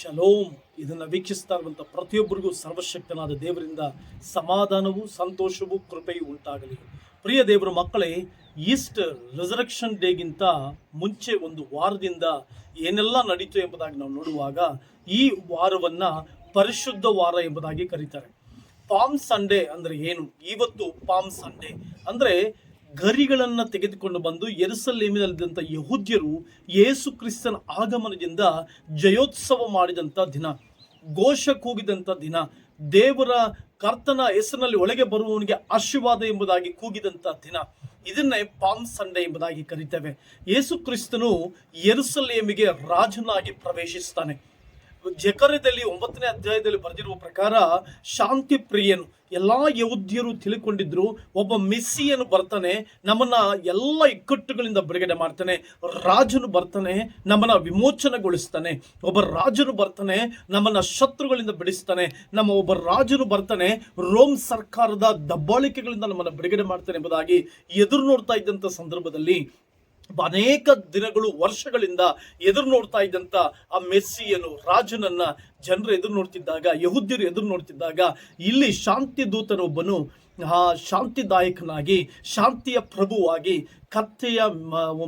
Shalom, ಇದನ್ನು ವೀಕ್ಷಿಸ್ತಾ ಇರುವಂಥ ಪ್ರತಿಯೊಬ್ಬರಿಗೂ ಸರ್ವಶಕ್ತನಾದ ದೇವರಿಂದ ಸಮಾಧಾನವೂ ಸಂತೋಷವೂ ಕೃಪೆಯೂ ಉಂಟಾಗಲಿ. ಪ್ರಿಯ ದೇವರ ಮಕ್ಕಳೇ, ಈಸ್ಟ್ ರಿಸರಕ್ಷನ್ ಡೇಗಿಂತ ಮುಂಚೆ ಒಂದು ವಾರದಿಂದ ಏನೆಲ್ಲ ನಡೀತು ಎಂಬುದಾಗಿ ನಾವು ನೋಡುವಾಗ ಈ ವಾರವನ್ನು ಪರಿಶುದ್ಧ ವಾರ ಎಂಬುದಾಗಿ ಕರೀತಾರೆ. ಪಾಮ್ ಸಂಡೇ ಅಂದರೆ ಏನು? ಇವತ್ತು ಪಾಮ್ ಸಂಡೇ. ಅಂದ್ರೆ ಗರಿಗಳನ್ನ ತೆಗೆದುಕೊಂಡು ಬಂದು ಎರುಸಲೇಮಿನಲ್ಲಿದ್ದಂಥ ಯಹೂದ್ಯರು ಯೇಸು ಕ್ರಿಸ್ತನ ಆಗಮನದಿಂದ ಜಯೋತ್ಸವ ಮಾಡಿದಂಥ ದಿನ ಘೋಷ ಕೂಗಿದಂಥ ದಿನ, ದೇವರ ಕರ್ತನ ಹೆಸರಿನಲ್ಲಿ ಒಳಗೆ ಬರುವವನಿಗೆ ಆಶೀರ್ವಾದ ಎಂಬುದಾಗಿ ಕೂಗಿದಂಥ ದಿನ. ಇದನ್ನೇ ಪಾಮ್ ಸಂಡೆ ಎಂಬುದಾಗಿ ಕರಿತೇವೆ. ಯೇಸು ಕ್ರಿಸ್ತನು ಎರುಸಲೇಮಿಗೆ ರಾಜನಾಗಿ ಪ್ರವೇಶಿಸ್ತಾನೆ. ಜಕರದಲ್ಲಿ ಒಂಬತ್ತನೇ ಅಧ್ಯಾಯದಲ್ಲಿ ಬರೆದಿರುವ ಪ್ರಕಾರ ಶಾಂತಿ ಪ್ರಿಯನು, ಎಲ್ಲಾ ಯೋಧ್ಯರು ತಿಳ್ಕೊಂಡಿದ್ರು, ಒಬ್ಬ ಮೆಸ್ಸಿಯನು ಬರ್ತಾನೆ, ನಮ್ಮನ್ನ ಎಲ್ಲ ಇಕ್ಕಟ್ಟುಗಳಿಂದ ಬಿಡುಗಡೆ ಮಾಡ್ತಾನೆ, ರಾಜನು ಬರ್ತಾನೆ, ನಮ್ಮನ್ನ ವಿಮೋಚನೆಗೊಳಿಸ್ತಾನೆ, ಒಬ್ಬ ರಾಜನು ಬರ್ತಾನೆ, ನಮ್ಮನ್ನ ಶತ್ರುಗಳಿಂದ ಬಿಡಿಸ್ತಾನೆ, ನಮ್ಮ ಒಬ್ಬ ರಾಜನು ಬರ್ತಾನೆ, ರೋಮ್ ಸರ್ಕಾರದ ದಬ್ಬಾಳಿಕೆಗಳಿಂದ ನಮ್ಮನ್ನ ಬಿಡುಗಡೆ ಮಾಡ್ತಾನೆ ಎಂಬುದಾಗಿ ಎದುರು ನೋಡ್ತಾ ಇದ್ದಂಥ ಸಂದರ್ಭದಲ್ಲಿ ಅನೇಕ ದಿನಗಳು, ವರ್ಷಗಳಿಂದ ಎದುರು ನೋಡ್ತಾ ಇದ್ದಂತ ಆ ಮೆಸ್ಸಿಯನು ರಾಜನನ್ನ ಜನರು ಎದುರು ನೋಡ್ತಿದ್ದಾಗ ಯಹುದ್ಯರು ಎದುರು ನೋಡ್ತಿದ್ದಾಗ ಇಲ್ಲಿ ಶಾಂತಿ ದೂತನೊಬ್ಬನು ಆ ಶಾಂತಿದಾಯಕನಾಗಿ, ಶಾಂತಿಯ ಪ್ರಭುವಾಗಿ ಕತ್ತೆಯ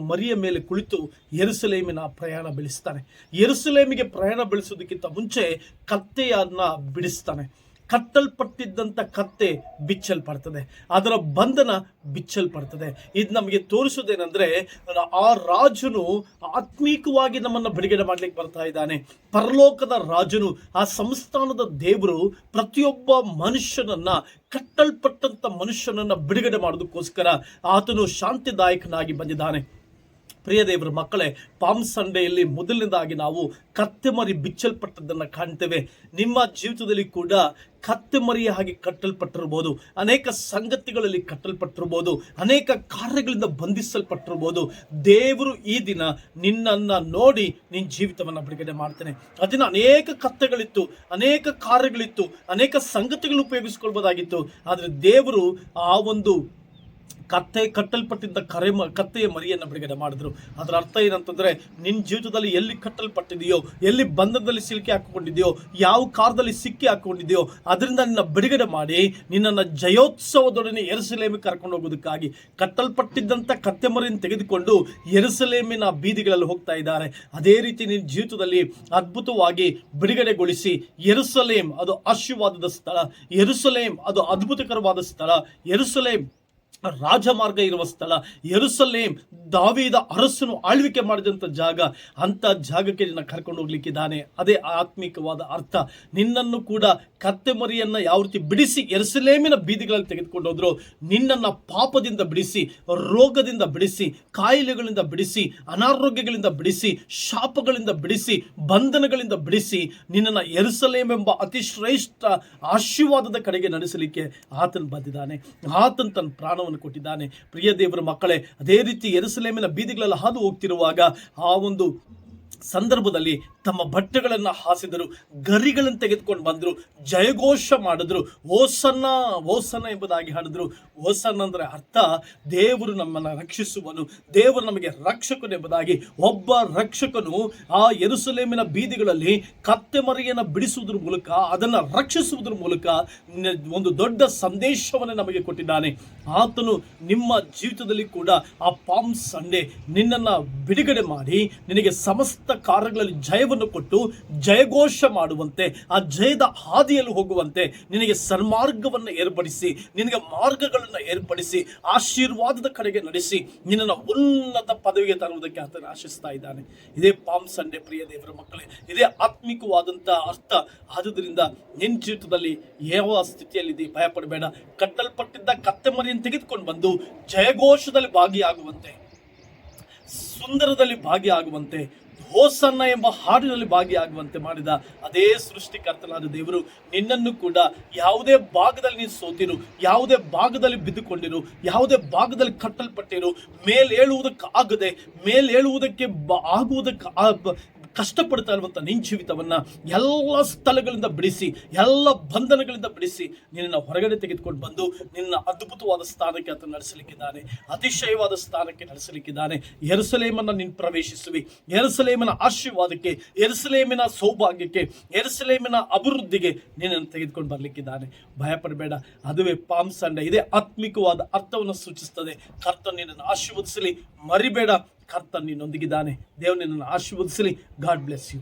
ಮರಿಯ ಮೇಲೆ ಕುಳಿತು ಎರುಸಲೇಮಿನ ಪ್ರಯಾಣ ಬೆಳೆಸ್ತಾನೆ. ಎರುಸಲೇಮಿಗೆ ಪ್ರಯಾಣ ಬೆಳೆಸೋದಕ್ಕಿಂತ ಮುಂಚೆ ಕತ್ತೆಯನ್ನ ಬಿಡಿಸ್ತಾನೆ. ಕಟ್ಟಲ್ಪಟ್ಟಿದ್ದಂಥ ಕತ್ತೆ ಬಿಚ್ಚಲ್ಪಡ್ತದೆ. ಅದರ ಬಂಧನ ಬಿಚ್ಚಲ್ಪಡ್ತದೆ. ಇದು ನಮಗೆ ತೋರಿಸೋದೇನೆಂದರೆ ಆ ರಾಜನು ಆತ್ಮೀಕವಾಗಿ ನಮ್ಮನ್ನು ಬಿಡುಗಡೆ ಮಾಡಲಿಕ್ಕೆ ಬರ್ತಾ ಇದ್ದಾನೆ. ಪರಲೋಕದ ರಾಜನು, ಆ ಸಂಸ್ಥಾನದ ದೇವರು ಪ್ರತಿಯೊಬ್ಬ ಮನುಷ್ಯನನ್ನು ಕಟ್ಟಲ್ಪಟ್ಟಂಥ ಮನುಷ್ಯನನ್ನು ಬಿಡುಗಡೆ ಮಾಡೋದಕ್ಕೋಸ್ಕರ ಆತನು ಶಾಂತಿದಾಯಕನಾಗಿ ಬಂದಿದ್ದಾನೆ. ಪ್ರಿಯ ದೇವರ ಮಕ್ಕಳೇ ಪಾಮ್ ಸಂಡೆಯಲ್ಲಿ ಮೊದಲನೇದಾಗಿ ನಾವು ಕತ್ತೆ ಮರಿ ಬಿಚ್ಚಲ್ಪಟ್ಟದ್ದನ್ನು ಕಾಣ್ತೇವೆ. ನಿಮ್ಮ ಜೀವಿತದಲ್ಲಿ ಕೂಡ ಕತ್ತೆ ಮರಿಯ ಹಾಗೆ ಕಟ್ಟಲ್ಪಟ್ಟಿರ್ಬೋದು ಅನೇಕ ಸಂಗತಿಗಳಲ್ಲಿ ಕಟ್ಟಲ್ಪಟ್ಟಿರ್ಬೋದು ಅನೇಕ ಕಾರ್ಯಗಳಿಂದ ಬಂಧಿಸಲ್ಪಟ್ಟಿರ್ಬೋದು ದೇವರು ಈ ದಿನ ನಿನ್ನನ್ನು ನೋಡಿ ನಿನ್ನ ಜೀವಿತವನ್ನು ಬಿಡುಗಡೆ ಮಾಡ್ತಾನೆ. ಅದನ್ನ ಅನೇಕ ಕತ್ತೆಗಳಿತ್ತು, ಅನೇಕ ಕಾರ್ಯಗಳಿತ್ತು, ಅನೇಕ ಸಂಗತಿಗಳು ಉಪಯೋಗಿಸ್ಕೊಳ್ಬೋದಾಗಿತ್ತು. ಆದರೆ ದೇವರು ಆ ಒಂದು ಕತ್ತೆ ಕಟ್ಟಲ್ಪಟ್ಟಿದ್ದ ಕರೆ ಕತ್ತೆಯ ಮರಿಯನ್ನು ಬಿಡುಗಡೆ ಮಾಡಿದ್ರು. ಅದರ ಅರ್ಥ ಏನಂತಂದ್ರೆ ನಿನ್ನ ಜೀವಿತದಲ್ಲಿ ಎಲ್ಲಿ ಕಟ್ಟಲ್ಪಟ್ಟಿದೆಯೋ, ಎಲ್ಲಿ ಬಂಧನದಲ್ಲಿ ಸಿಲುಕಿ ಹಾಕಿಕೊಂಡಿದೆಯೋ, ಯಾವ ಕಾರದಲ್ಲಿ ಸಿಕ್ಕಿ ಹಾಕೊಂಡಿದೆಯೋ ಅದರಿಂದ ನಿನ್ನ ಬಿಡುಗಡೆ ಮಾಡಿ, ನಿನ್ನನ್ನು ಜಯೋತ್ಸವದೊಡನೆ ಎರಸಲೇಮಿ ಕರ್ಕೊಂಡು ಹೋಗೋದಕ್ಕಾಗಿ ಕಟ್ಟಲ್ಪಟ್ಟಿದ್ದಂಥ ಕತ್ತೆ ಮರಿಯನ್ನು ತೆಗೆದುಕೊಂಡು ಎರಸಲೇಮಿನ ಬೀದಿಗಳಲ್ಲಿ ಹೋಗ್ತಾ ಇದ್ದಾರೆ. ಅದೇ ರೀತಿ ನಿನ್ನ ಜೀವಿತದಲ್ಲಿ ಅದ್ಭುತವಾಗಿ ಬಿಡುಗಡೆಗೊಳಿಸಿ ಎರುಸಲೇಮ್ ಅದು ಆಶೀರ್ವಾದದ ಸ್ಥಳ ಎರುಸಲೇಮ್ ಅದು ಅದ್ಭುತಕರವಾದ ಸ್ಥಳ ಎರುಸಲೇಮ್ ರಾಜಮಾರ್ಗ ಇರುವ ಸ್ಥಳ. ಎರುಸಲೇಮ್ ದಾವಿದ ಅರಸನು ಆಳ್ವಿಕೆ ಮಾಡಿದಂಥ ಜಾಗ. ಅಂತ ಜಾಗಕ್ಕೆ ನಿನ್ನ ಕರ್ಕೊಂಡು ಹೋಗ್ಲಿಕ್ಕಿದ್ದಾನೆ. ಅದೇ ಆತ್ಮಿಕವಾದ ಅರ್ಥ. ನಿನ್ನನ್ನು ಕೂಡ ಕತ್ತೆ ಮರಿಯನ್ನ ಯಾವ ರೀತಿ ಬಿಡಿಸಿ ಎರುಸಲೇಮಿನ ಬೀದಿಗಳಲ್ಲಿ ತೆಗೆದುಕೊಂಡು ಹೋದ್ರು, ನಿನ್ನನ್ನು ಪಾಪದಿಂದ ಬಿಡಿಸಿ, ರೋಗದಿಂದ ಬಿಡಿಸಿ, ಕಾಯಿಲೆಗಳಿಂದ ಬಿಡಿಸಿ, ಅನಾರೋಗ್ಯಗಳಿಂದ ಬಿಡಿಸಿ, ಶಾಪಗಳಿಂದ ಬಿಡಿಸಿ, ಬಂಧನಗಳಿಂದ ಬಿಡಿಸಿ, ನಿನ್ನನ್ನು ಎರುಸಲೇಮ್ ಎಂಬ ಅತಿ ಶ್ರೇಷ್ಠ ಆಶೀರ್ವಾದದ ಕಡೆಗೆ ನಡೆಸಲಿಕ್ಕೆ ಆತನು ಬಂದಿದ್ದಾನೆ. ಆತನ್ ತನ್ನ ಪ್ರಾಣವನ್ನು ಕೊಟ್ಟಿದ್ದಾನೆ. ಪ್ರಿಯ ದೇವರ ಮಕ್ಕಳೇ ಅದೇ ರೀತಿ ಎರಸಲೇಮಿನ ಬೀದಿಗಳೆಲ್ಲ ಹಾದು ಹೋಗ್ತಿರುವಾಗ ಆ ಒಂದು ಸಂದರ್ಭದಲ್ಲಿ ತಮ್ಮ ಬಟ್ಟೆಗಳನ್ನು ಹಾಸಿದರು, ಗರಿಗಳನ್ನು ತೆಗೆದುಕೊಂಡು ಬಂದರು, ಜಯಘೋಷ ಮಾಡಿದ್ರು ಓಸನ್ನ ಓಸನ್ನ ಎಂಬುದಾಗಿ ಹಾಡಿದ್ರು. ಓಸನ್ನ ಅಂದರೆ ಅರ್ಥ, ದೇವರು ನಮ್ಮನ್ನು ರಕ್ಷಿಸುವನು, ದೇವರು ನಮಗೆ ರಕ್ಷಕನು ಎಂಬುದಾಗಿ. ಒಬ್ಬ ರಕ್ಷಕನು ಆ ಎರುಸಲೇಮಿನ ಬೀದಿಗಳಲ್ಲಿ ಕತ್ತೆ ಮರಿಯನ್ನು ಬಿಡಿಸುವುದ್ರ ಮೂಲಕ, ಅದನ್ನು ರಕ್ಷಿಸುವುದ್ರ ಮೂಲಕ ಒಂದು ದೊಡ್ಡ ಸಂದೇಶವನ್ನು ನಮಗೆ ಕೊಟ್ಟಿದ್ದಾನೆ. ಆತನು ನಿಮ್ಮ ಜೀವಿತದಲ್ಲಿ ಕೂಡ ಆ ಪಾಮ್ ಸಂಡೆ ನಿನ್ನನ್ನು ಬಿಡುಗಡೆ ಮಾಡಿ, ನಿನಗೆ ಸಮಸ್ತ ಕಾರ್ಯಗಳಲ್ಲಿ ಜಯವನ್ನು ಕೊಟ್ಟು ಜಯಘೋಷ ಮಾಡುವಂತೆ, ಆ ಜಯದ ಹಾದಿಯಲ್ಲಿ ಹೋಗುವಂತೆ ನಿನಗೆ ಸನ್ಮಾರ್ಗವನ್ನು ಏರ್ಪಡಿಸಿ, ನಿನಗೆ ಮಾರ್ಗಗಳನ್ನು ಏರ್ಪಡಿಸಿ, ಆಶೀರ್ವಾದದ ಕಡೆಗೆ ನಡೆಸಿ, ನಿನ್ನನ್ನು ಉನ್ನತ ಪದವಿಗೆ ತರುವುದಕ್ಕೆ ಆತನ ಆಶಿಸ್ತಾ ಇದ್ದಾನೆ. ಇದೇ ಪಾಮ್ ಸಂಡೆ, ಪ್ರಿಯ ದೇವರ ಮಕ್ಕಳೇ. ಇದೇ ಆತ್ಮಿಕವಾದಂತಹ ಅರ್ಥ. ಆದುದರಿಂದ ನಿನ್ನ ಜೀವಿತದಲ್ಲಿ ಯಾವ ಸ್ಥಿತಿಯಲ್ಲಿದೆ ಭಯಪಡಬೇಡ. ಕಟ್ಟಲ್ಪಟ್ಟಿದ್ದ ಕತ್ತೆ ಮರಿಯನ್ನು ತೆಗೆದುಕೊಂಡು ಬಂದು ಜಯಘೋಷದಲ್ಲಿ ಭಾಗಿಯಾಗುವಂತೆ, ಸುಂದರದಲ್ಲಿ ಭಾಗಿಯಾಗುವಂತೆ ಹೋಸನ್ನ ಎಂಬ ಹಾಡಿನಲ್ಲಿ ಭಾಗಿಯಾಗುವಂತೆ ಮಾಡಿದ ಅದೇ ಸೃಷ್ಟಿಕರ್ತನಾದ ದೇವರು ನಿನ್ನನ್ನು ಕೂಡ ಯಾವುದೇ ಭಾಗದಲ್ಲಿ ನೀನು ಸೋತಿರು, ಯಾವುದೇ ಭಾಗದಲ್ಲಿ ಬಿದ್ದುಕೊಂಡಿರು, ಯಾವುದೇ ಭಾಗದಲ್ಲಿ ಕಟ್ಟಲ್ಪಟ್ಟಿರು ಮೇಲೇಳುವುದಕ್ಕೆ ಆಗದೆ ಮೇಲೇಳುವುದಕ್ಕೆ ಆಗುವುದಕ್ಕೆ ಕಷ್ಟಪಡ್ತಾ ಇರುವಂಥ ನಿನ್ನ ಜೀವಿತವನ್ನು ಎಲ್ಲ ಸ್ಥಳಗಳಿಂದ ಬಿಡಿಸಿ, ಎಲ್ಲ ಬಂಧನಗಳಿಂದ ಬಿಡಿಸಿ ನಿನ್ನನ್ನು ಹೊರಗಡೆ ತೆಗೆದುಕೊಂಡು ಬಂದು ನಿನ್ನ ಅದ್ಭುತವಾದ ಸ್ಥಾನಕ್ಕೆ ಆತನ ನಡೆಸಲಿಕ್ಕಿದ್ದಾನೆ, ಅತಿಶಯವಾದ ಸ್ಥಾನಕ್ಕೆ ನಡೆಸಲಿಕ್ಕಿದ್ದಾನೆ. ಎರಸಲೇಮನ್ನು ನೀನು ಪ್ರವೇಶಿಸುವಿ. ಎರಸಲೇಮನ ಆಶೀರ್ವಾದಕ್ಕೆ ಎರಸಲೇಮಿನ ಸೌಭಾಗ್ಯಕ್ಕೆ ಎರಸಲೇಮಿನ ಅಭಿವೃದ್ಧಿಗೆ ನಿನ್ನನ್ನು ತೆಗೆದುಕೊಂಡು ಬರಲಿಕ್ಕಿದ್ದಾನೆ. ಭಯಪಡಬೇಡ, ಅದುವೇ ಪಾಮ್ ಸಂಡೆ. ಇದೇ ಆತ್ಮಿಕವಾದ ಅರ್ಥವನ್ನು ಸೂಚಿಸ್ತದೆ. ಕರ್ತ ನಿನ್ನನ್ನು ಆಶೀರ್ವದಿಸಲಿ. ಮರಿಬೇಡ. ಕರ್ತ ನಿನ್ನೊಂದಿಗಿದ್ದಾನೆ ದೇವರು ನಿನ್ನನ್ನು ಆಶೀರ್ವದಿಸಲಿ ಗಾಡ್ ಬ್ಲೆಸ್ ಯು